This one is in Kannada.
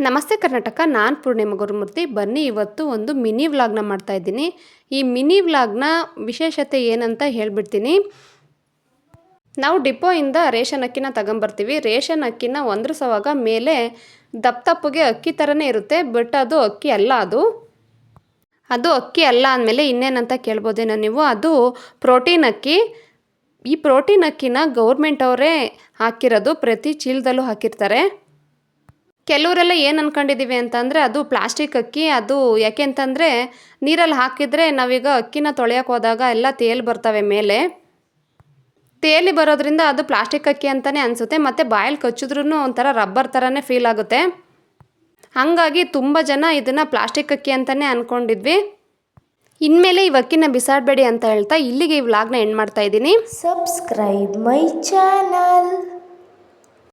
ನಮಸ್ತೆ ಕರ್ನಾಟಕ, ನಾನು ಪೂರ್ಣಿಮ ಗುರುಮೂರ್ತಿ ಬನ್ನಿ, ಇವತ್ತು ಒಂದು ಮಿನಿ ವ್ಲಾಗ್ನ ಮಾಡ್ತಾ ಇದ್ದೀನಿ. ಈ ಮಿನಿ ವ್ಲಾಗ್ನ ವಿಶೇಷತೆ ಏನಂತ ಹೇಳ್ಬಿಡ್ತೀನಿ. ನಾವು ಡಿಪೋಯಿಂದ ರೇಷನ್ ಅಕ್ಕಿನ ತಗೊಂಬರ್ತೀವಿ. ರೇಷನ್ ಅಕ್ಕಿನ ಒಂದ್ರಸವಾಗ ಮೇಲೆ ದಪ್ಪ ತಪ್ಪಗೆ ಅಕ್ಕಿ ಥರನೇ ಇರುತ್ತೆ. ಬಟ್ ಅದು ಅಕ್ಕಿ ಅಲ್ಲ ಅದು. ಅದು ಅಕ್ಕಿ ಅಲ್ಲ ಅಂದಮೇಲೆ ಇನ್ನೇನಂತ ಕೇಳ್ಬೋದೇನೋ ನೀವು? ಅದು ಪ್ರೋಟೀನ್ ಅಕ್ಕಿ. ಈ ಪ್ರೋಟೀನ್ ಅಕ್ಕಿನ ಗೌರ್ಮೆಂಟ್ ಅವರೇ ಹಾಕಿರೋದು. ಪ್ರತಿ ಚೀಲದಲ್ಲೂ ಹಾಕಿರ್ತಾರೆ. ಕೆಲವರೆಲ್ಲ ಏನು ಅನ್ಕೊಂಡಿದ್ದೀವಿ ಅಂತಂದರೆ ಅದು ಪ್ಲಾಸ್ಟಿಕ್ ಅಕ್ಕಿ, ಅದು ಯಾಕೆ ಅಂತಂದರೆ ನೀರಲ್ಲಿ ಹಾಕಿದರೆ ನಾವೀಗ ಅಕ್ಕಿನ ತೊಳೆಯೋಕೆ ಹೋದಾಗ ಎಲ್ಲ ತೇಲಿ ಬರ್ತವೆ ಮೇಲೆ. ತೇಲಿ ಬರೋದ್ರಿಂದ ಅದು ಪ್ಲಾಸ್ಟಿಕ್ ಅಕ್ಕಿ ಅಂತಲೇ ಅನಿಸುತ್ತೆ, ಮತ್ತು ಬಾಯಲ್ಲಿ ಕಚ್ಚಿದ್ರೂ ಒಂಥರ ರಬ್ಬರ್ ಥರನೇ ಫೀಲ್ ಆಗುತ್ತೆ. ಹಾಗಾಗಿ ತುಂಬ ಜನ ಇದನ್ನು ಪ್ಲಾಸ್ಟಿಕ್ ಅಕ್ಕಿ ಅಂತಲೇ ಅಂದ್ಕೊಂಡಿದ್ವಿ ಇನ್ಮೇಲೆ ಈ ಅಕ್ಕಿನ ಬಿಸಾಡಬೇಡಿ ಅಂತ ಹೇಳ್ತಾ ಇಲ್ಲಿಗೆ ಈ ವ್ಲಾಗ್ನ ಎಂಡ್ ಮಾಡ್ತಾ ಇದ್ದೀನಿ. Subscribe my channel.